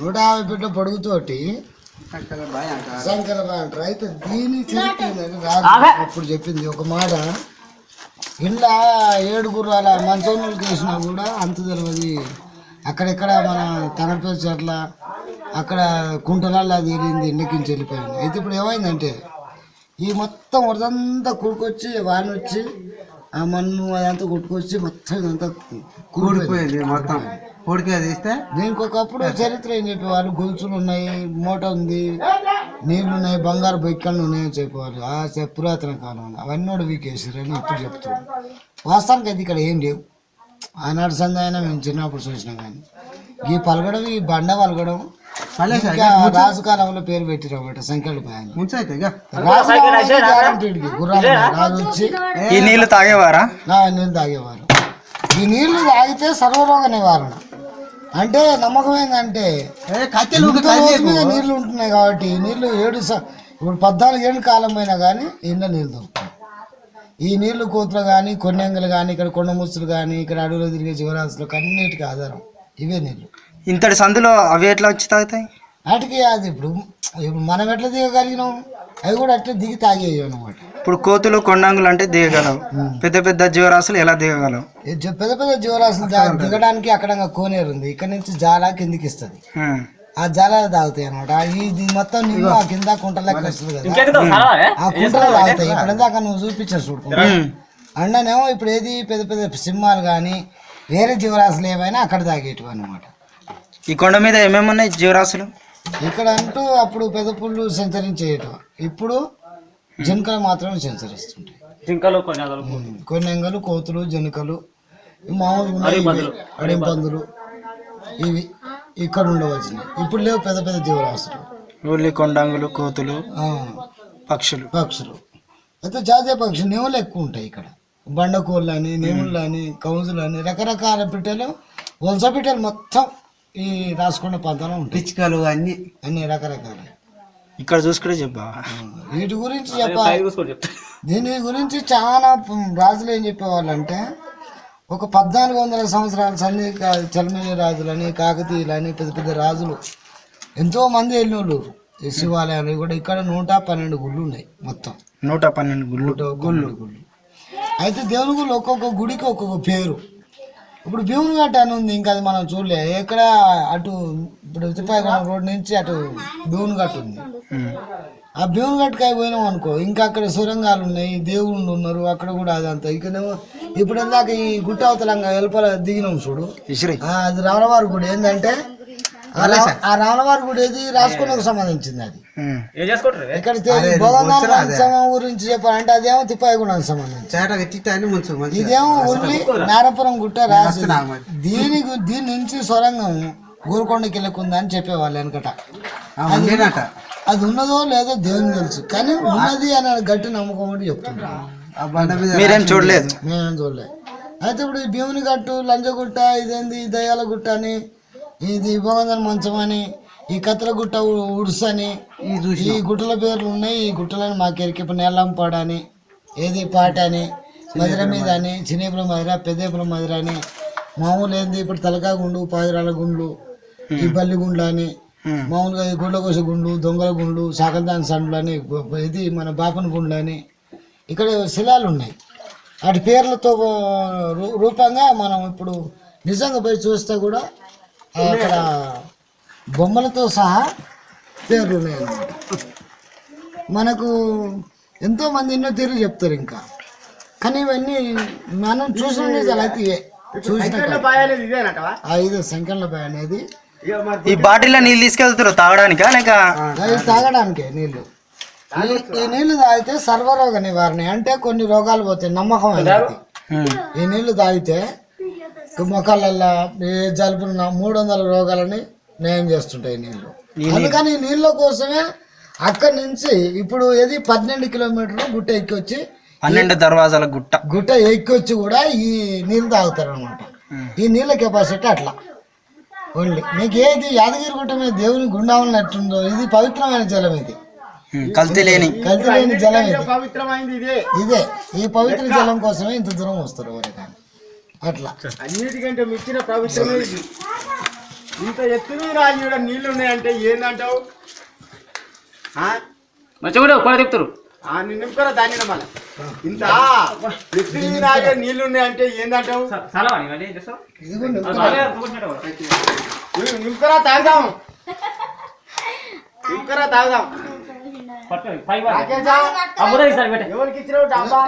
నూట యాభై ఫీట్ల పొడుగుతోటి అంటారు అయితే దీని అప్పుడు చెప్పింది ఒక మాట. ఇంట్లో ఏడు గుర్రాల మంచోళ్ళకి వేసినా కూడా అంత తెలియదు. అక్కడెక్కడ మన తనపేరు చెట్ల అక్కడ కుంటలల్లో అది వెళ్ళింది ఎండకించి వెళ్ళిపోయింది. అయితే ఇప్పుడు ఏమైందంటే ఈ మొత్తం వరదంతా కూడుకొచ్చి వాన వచ్చి ఆ మన్ను అదంతా కొట్టుకొచ్చి మొత్తం ఇదంతా కూడిపోయింది మొత్తం. పొడికే తీస్తే? దీనికి ఒకప్పుడు చరిత్ర ఏం చెప్పేవాళ్ళు గొలుసులు ఉన్నాయి మూట ఉంది నీళ్ళు ఉన్నాయి బంగారు బొక్కలు ఉన్నాయని చెప్పేవాళ్ళు. ఆ పురాతన కాలంలో అవన్నీ కూడా వీకేసారని ఇప్పుడు చెప్తారు వాస్తవానికి అయితే ఇక్కడ ఏం లేవు. ఆనాడు సంద అయినా మేము చిన్నప్పుడు చూసినాం కానీ. ఈ పలగడం ఈ బండ పలగడం ఇంకా రాజు కాలంలో పేరు పెట్టిరు సంఖ్యలు ఈ నీళ్ళు తాగేవారా? నా నీళ్ళు తాగేవారు. ఈ నీళ్ళు తాగితే సర్వరోగ నివారణ. అంటే నమ్మకం ఏంటంటే నీళ్ళు ఉంటున్నాయి కాబట్టి ఈ నీళ్ళు ఏడు స- ఇప్పుడు పద్నాలుగు ఏళ్ళు కాలం అయినా కానీ ఇంట్లో నీళ్ళు దొరుకుతాయి. ఈ నీళ్ళు కోతులు కానీ కొన్నెంగలు కానీ ఇక్కడ కొండ ముచ్చులు కానీ ఇక్కడ అడవిలో తిరిగే జీవరాశులకు అన్నిటికీ ఆధారం. ఇవే నీళ్ళు ఇంతటి సందులో అవి ఎట్లా వచ్చి తాగుతాయి? వాటికి అది ఇప్పుడు ఇప్పుడు మనం ఎట్లా దిగగలిగినాం? అవి కూడా అట్లా దిగి తాగేవి అనమాట ఇప్పుడు కోతులు కొండంగులు అంటే దిగగలవు. పెద్ద పెద్ద జీవరాశులు ఎలా దిగగలవు? పెద్ద పెద్ద జీవరాశులు దిగడానికి అక్కడ కోనేరు ఉంది. ఇక్కడ నుంచి జాలా కిందికి ఇస్తుంది. ఆ. జలాలు తాగుతాయి అనమాట ఇది మొత్తం నీళ్ళు ఆ కింద కుంటలకి వస్తుంది కదా. ఆ కుంటలు తాగుతాయి. ఇప్పుడు ఇందాక నువ్వు చూపించావు చూడు. ఉమ్. అండనేమో ఇప్పుడు ఏది పెద్ద పెద్ద సింహాలు కానీ వేరే జీవరాశులు ఏమైనా అక్కడ తాగేటివి అనమాట ఈ కొండ మీద ఏమేమి ఉన్నాయి జీవరాశులు? ఇక్కడ అంటూ అప్పుడు పెద్ద పుళ్ళు సంచరించేటివి ఇప్పుడు జనకలు మాత్రమే సంచరిస్తుంటాయి. ఉమ్. కొన్ని ఎంగలు కోతులు జనకలు మామూలుగా ఉన్నాయి ఇవి. అడవి పందులు ఇవి ఇక్కడ ఉండవచ్చినాయి ఇప్పుడు లేవు పెద్ద పెద్ద జీవరాశులు. ఓన్లీ కొండంగులు కోతులు ఆ, పక్షులు. పక్షులు. అయితే జాతీయ పక్షులు నెమలు ఎక్కువ ఉంటాయి ఇక్కడ. బండకోళ్ళు అని నెమళ్ళు అని కౌజులు అని రకరకాల పిట్టలు వలస పిట్టలు మొత్తం ఈ రాసుకున్న ప్రాంతంలో ఉంటాయి. పిచ్చుకలు అన్ని. అన్ని రకరకాల. ఇక్కడ చూసుకుంటే చెప్పా. వీటి గురించి చెప్పాలి దీని గురించి చాలా రాజులు ఏం చెప్పేవాళ్ళంటే ఒక పద్నాలుగు వందల సంవత్సరాల సంధి చలమని రాజులని కాకతీయులని పెద్ద పెద్ద రాజులు ఎంతో మంది వెళ్ళినోళ్ళు ఈ శివాలయాలు కూడా ఇక్కడ నూట పన్నెండు గుళ్ళు ఉన్నాయి మొత్తం. నూట పన్నెండు గుళ్ళు. గుళ్ళు గుళ్ళు. అయితే దేవుని గుళ్ళు ఒక్కొక్క గుడికి ఒక్కొక్క పేరు. ఇప్పుడు భీముని గట్ట అని ఉంది ఇంకా అది మనం చూడలే. ఎక్కడ అటు ఇప్పుడు ఉత్తిపాయగూడ రోడ్ నుంచి అటు భీముని గట్ట ఉంది. ఆ భీముని గట్టుకాయ పోయినాం అనుకో ఇంకా అక్కడ సొరంగాలు ఉన్నాయి దేవుళ్ళు ఉన్నారు అక్కడ కూడా అదంతా. ఇక్కడేమో ఇప్పుడు ఇందాక ఈ గుట్ట అవతలంగా వెలుపల దిగినాం చూడు. అది రావణవారి గుడి. ఏంటంటే ఆ రా- ఆ రావణవారి గుడి ఏది? రాసుకున్నకు సంబంధించింది అది. ఇక్కడ గురించి చెప్పాలంటే అదేమో తిప్పాయగూడానికి సంబంధించి. అన్ని ముంచు మంచి ఇదేమో ఉల్లి నారపురం గుట్ట రాసి. దీని గు- దీని నుంచి సొరంగం గోల్కొండకి వెళ్ళకుందా అని చెప్పేవాళ్ళు వెనకట. ఉండేనట అది ఉన్నదో లేదో దేవుని తెలుసు. కానీ ఉన్నది అనే గట్టి నమ్మకం మీద మీరేం చూడలేదు? మేమేం చూడలే. అయితే ఇప్పుడు ఈ భీముని గట్టు లంజగుట్ట ఇదేంది దయ్యాల గుట్ట అని ఇది భగవంతుని మంచం అని ఈ కత్తిల గుట్ట ఉ- ఉడుసు అని ఈ గుట్టల పేర్లు ఉన్నాయి ఈ గుట్టలను మాకెరికి ఇప్పుడు నెల్లంపాడ అని ఏది పాట అని మదిర మీద అని చిన్నపురం మదిర పెద్దేపురం మదిర అని మామూలు ఏంది ఇప్పుడు తలకా గుండు పాదిరాల గుండ్లు ఈ బల్లి గుండ్లు అని. మామూలుగా ఈ గుండ్ల కోస గుండ్లు దొంగల గుండ్లు సాకల్దాన్ సండ్లు అని ఇది మన బాపన గుండ్లు అని ఇక్కడ శిలాలు ఉన్నాయి. వాటి పేర్లతో రూపంగా మనం ఇప్పుడు నిజంగా పోయి చూస్తే కూడా అక్కడ బొమ్మలతో సహా పేర్లు అన్నమాట. మనకు ఎంతో మంది ఎన్నో తీరు చెప్తారు ఇంకా. కానీ ఇవన్నీ మనం చూసిన ఇవే. చూసిన ఇదే శంకర్ల బాయ్ అనేది. ఈ బాటిల్లో నీళ్ళు తీసుకెళ్తారు తాగడానికా? లేక తాగడానికే నీళ్ళు ఈ నీళ్ళు తాగితే సర్వరోగ నివారణ. అంటే కొన్ని రోగాలు పోతాయి నమ్మకం అనేది. ఈ నీళ్ళు తాగితే మొక్కలల్లో ఏ జలుబున్న మూడు వందల రోగాలని నయం చేస్తుంటాయి ఈ నీళ్ళు. అందుకని ఈ నీళ్ళ కోసమే అక్కడి నుంచి ఇప్పుడు ఏది పన్నెండు కిలోమీటర్లు గుట్ట ఎక్కి వచ్చి పన్నెండు దర్వాజాల గుట్ట. గుట్ట ఎక్కి వచ్చి కూడా ఈ నీళ్ళు తాగుతారు అనమాట ఈ నీళ్ళ కెపాసిటీ అట్లా. ఓన్లీ మీకు ఏది యాదగిరి గుట్ట మీద దేవుని గుండామని నట్టుందో ఇది పవిత్రమైన జలం ఇది. కల్తీ లేని. కల్తీ లేని జలం ఇది. ఇదే. ఈ పవిత్ర జలం కోసమే ఇంత దూరం వస్తారు ఎవరైనా. అట్లా. అన్నిటికంటే మించిన పవిత్రమే ఇంత ఎత్తు మీద ఈడ నీళ్ళు ఉన్నాయంటే ఏందంటావు? మంచిగా కూడా ఆ, నిన్ను నింపుకోరా దాన్ని మళ్ళీ. ఇంత ఎత్తు మీద నీళ్ళు ఉన్నాయంటే ఏందంటావు? ఇది కూడా నింపుకోరా తాగుదాం నింపుకోరా తాగుదాం ఎవరికి ఇచ్చినావు డబ్బా